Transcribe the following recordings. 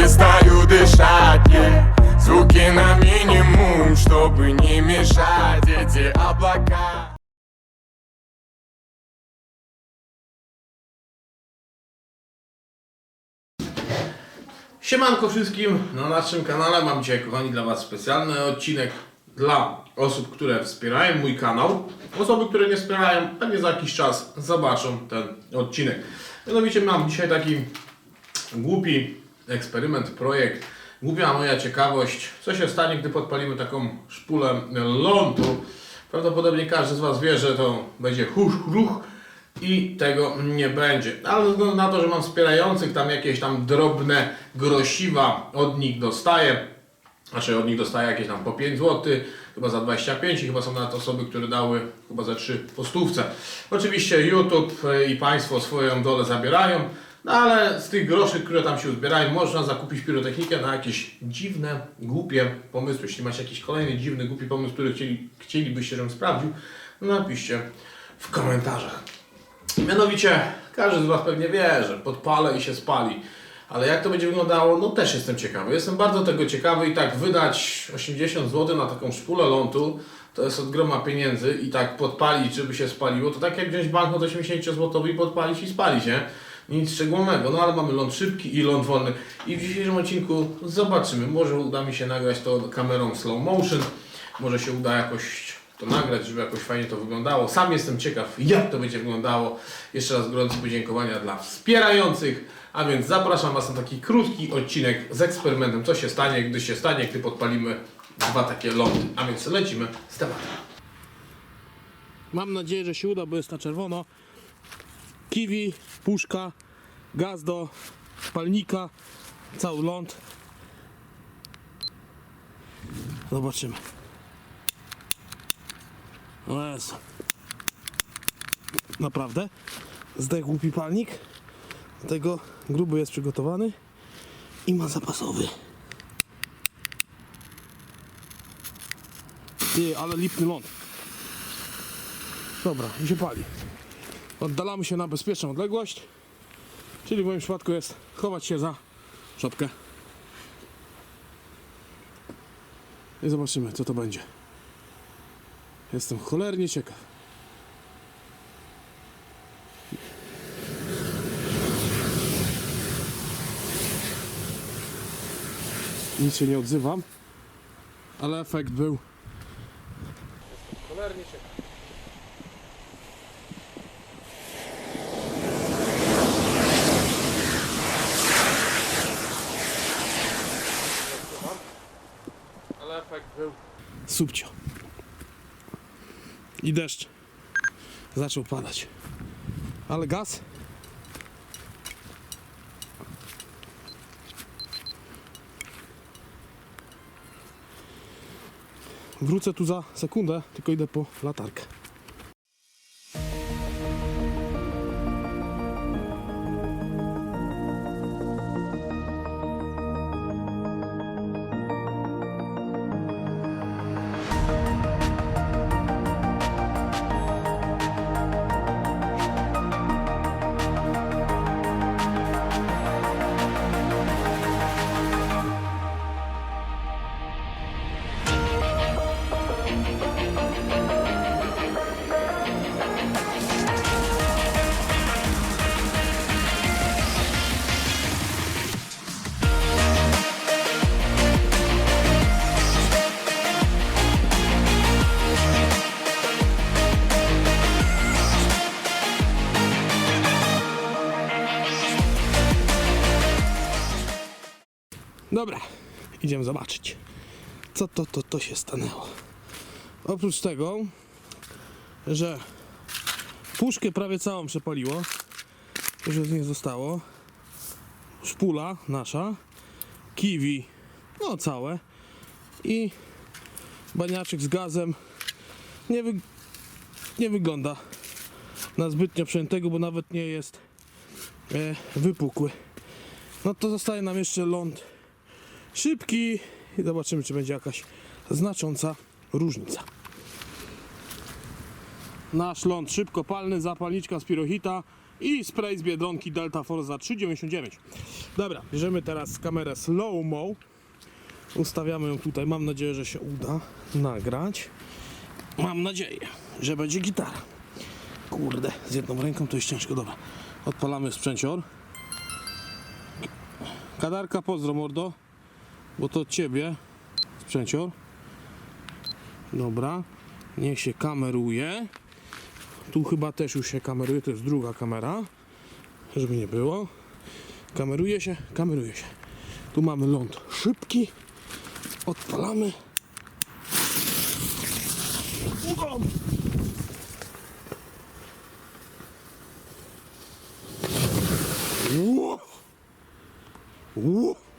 перестаю дышать yeah. Звуки на минимум, чтобы не мешать эти облака Siemanko wszystkim, na naszym kanale mam dzisiaj kochani dla Was specjalny odcinek dla osób, które wspierają mój kanał. Osoby, które nie wspierają, pewnie za jakiś czas zobaczą ten odcinek. Mianowicie mam dzisiaj taki głupi eksperyment, projekt, głupia moja ciekawość, co się stanie, gdy podpalimy taką szpulę lądu. Prawdopodobnie każdy z Was wie, że to będzie huch, ruch i tego nie będzie. Ale ze względu na to, że mam wspierających, tam jakieś tam drobne grosiwa od nich dostaję, znaczy od nich dostaję jakieś tam po 5 zł, chyba za 25 i chyba są nawet osoby, które dały chyba za 3 po stówce. Oczywiście YouTube e, i Państwo swoją dolę zabierają, no ale z tych groszy, które tam się uzbierają, można zakupić pirotechnikę na jakieś dziwne, głupie pomysły. Jeśli macie jakiś kolejny dziwny, głupi pomysł, który chcieli, chcielibyście, żebym sprawdził, napiszcie w komentarzach. Mianowicie, każdy z Was pewnie wie, że podpalę i się spali. Ale jak to będzie wyglądało, no też jestem ciekawy. Jestem bardzo tego ciekawy i tak wydać 80 zł na taką szpulę lądu, to jest od groma pieniędzy i tak podpalić, żeby się spaliło, to tak jak wziąć banknot 80 zł i podpalić i spalić, nie? Nic szczególnego, no ale mamy ląd szybki i ląd wolny. I w dzisiejszym odcinku zobaczymy, może uda mi się nagrać to kamerą slow motion, może się uda jakoś to nagrać, żeby jakoś fajnie to wyglądało. Sam jestem ciekaw, jak to będzie wyglądało. Jeszcze raz gorące podziękowania dla wspierających. A więc zapraszam Was na taki krótki odcinek z eksperymentem, co się stanie, gdy się stanie, gdy podpalimy dwa takie lądy. A więc lecimy z tematem. Mam nadzieję, że się uda, bo jest na czerwono. Kiwi, puszka, gaz do palnika, cały ląd. Zobaczymy. O Jezu. Naprawdę? Zdech głupi palnik. Dlatego gruby jest przygotowany i ma zapasowy. Ty, ale lipny ląd. Dobra, i się pali. Oddalamy się na bezpieczną odległość, czyli w moim przypadku jest chować się za szopkę. I zobaczymy, co to będzie. Jestem cholernie ciekaw. Nic się nie odzywam, ale efekt był. Cholernie ciekaw. Subcio. I deszcz. Zaczął padać. Ale gaz. Wrócę tu za sekundę, tylko idę po latarkę. Dobra, idziemy zobaczyć, co to, to, to się stanęło. Oprócz tego, że puszkę prawie całą przepaliło, już z niej zostało, szpula nasza, kiwi, no całe i baniaczek z gazem nie, wy, nie wygląda na zbytnio przejętego, bo nawet nie jest e, wypukły. No to zostaje nam jeszcze ląd szybki i zobaczymy, czy będzie jakaś znacząca różnica. Nasz ląd szybkopalny, zapalniczka z pirohita i spray z Biedronki Delta Force za 3,99. Dobra, bierzemy teraz kamerę slow-mo. Ustawiamy ją tutaj. Mam nadzieję, że się uda nagrać. Mam nadzieję, że będzie gitara. Kurde, z jedną ręką to jest ciężko. Dobra, odpalamy sprzęcior. Kadarka, pozdro mordo, bo to od ciebie sprzęcior. Dobra, niech się kameruje. Tu chyba też już się kameruje, to jest druga kamera, żeby nie było. Kameruje się, kameruje się. Tu mamy ląd szybki. Odpalamy. Ugom. Ło! Ło!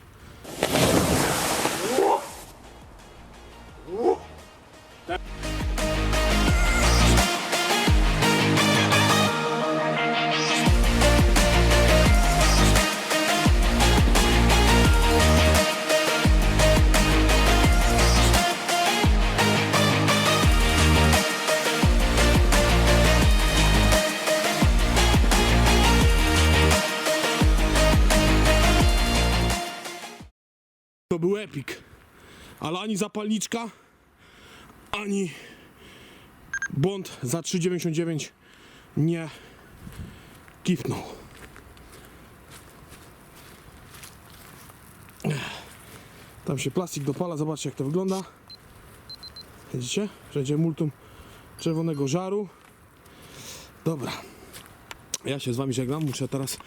Był epik. Ale ani zapalniczka, ani błąd za 3,99 nie kipnął. Tam się plastik dopala, zobaczcie jak to wygląda. Widzicie? Wszędzie multum czerwonego żaru. Dobra. Ja się z wami żegnam, muszę teraz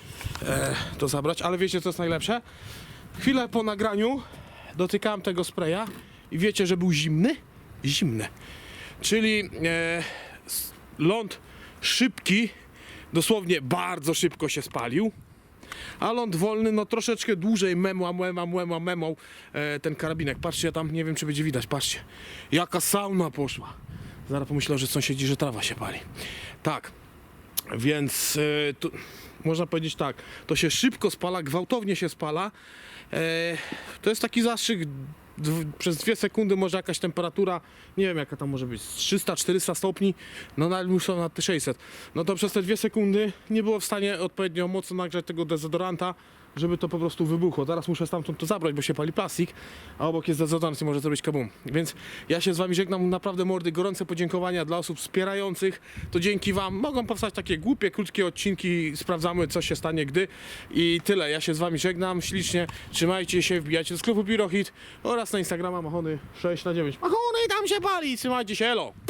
e, to zabrać, ale wiecie co jest najlepsze? Chwilę po nagraniu dotykałem tego spraya i wiecie, że był zimny? Zimny. Czyli e, ląd szybki, dosłownie bardzo szybko się spalił. A ląd wolny, no troszeczkę dłużej memła, memła, memła, memał e, ten karabinek. Patrzcie, tam nie wiem, czy będzie widać, patrzcie. Jaka sauna poszła. Zaraz pomyślał, że sąsiedzi, że trawa się pali. Tak, więc e, tu, można powiedzieć tak, to się szybko spala, gwałtownie się spala. E, to jest taki zastrzyk, przez dwie sekundy może jakaś temperatura, nie wiem jaka tam może być, 300-400 stopni, no na już są na te 600. No to przez te dwie sekundy nie było w stanie odpowiednio mocno nagrzać tego dezodoranta, żeby to po prostu wybuchło. Teraz muszę stamtąd to zabrać, bo się pali plastik, a obok jest dezodorant i może zrobić kabum. Więc ja się z wami żegnam, naprawdę mordy, gorące podziękowania dla osób wspierających. To dzięki wam mogą powstać takie głupie, krótkie odcinki, sprawdzamy co się stanie gdy i tyle. Ja się z wami żegnam, ślicznie, trzymajcie się, wbijajcie do sklepu Pirohit oraz na Instagrama Machony 6 na 9. Machony tam się pali, trzymajcie się, elo!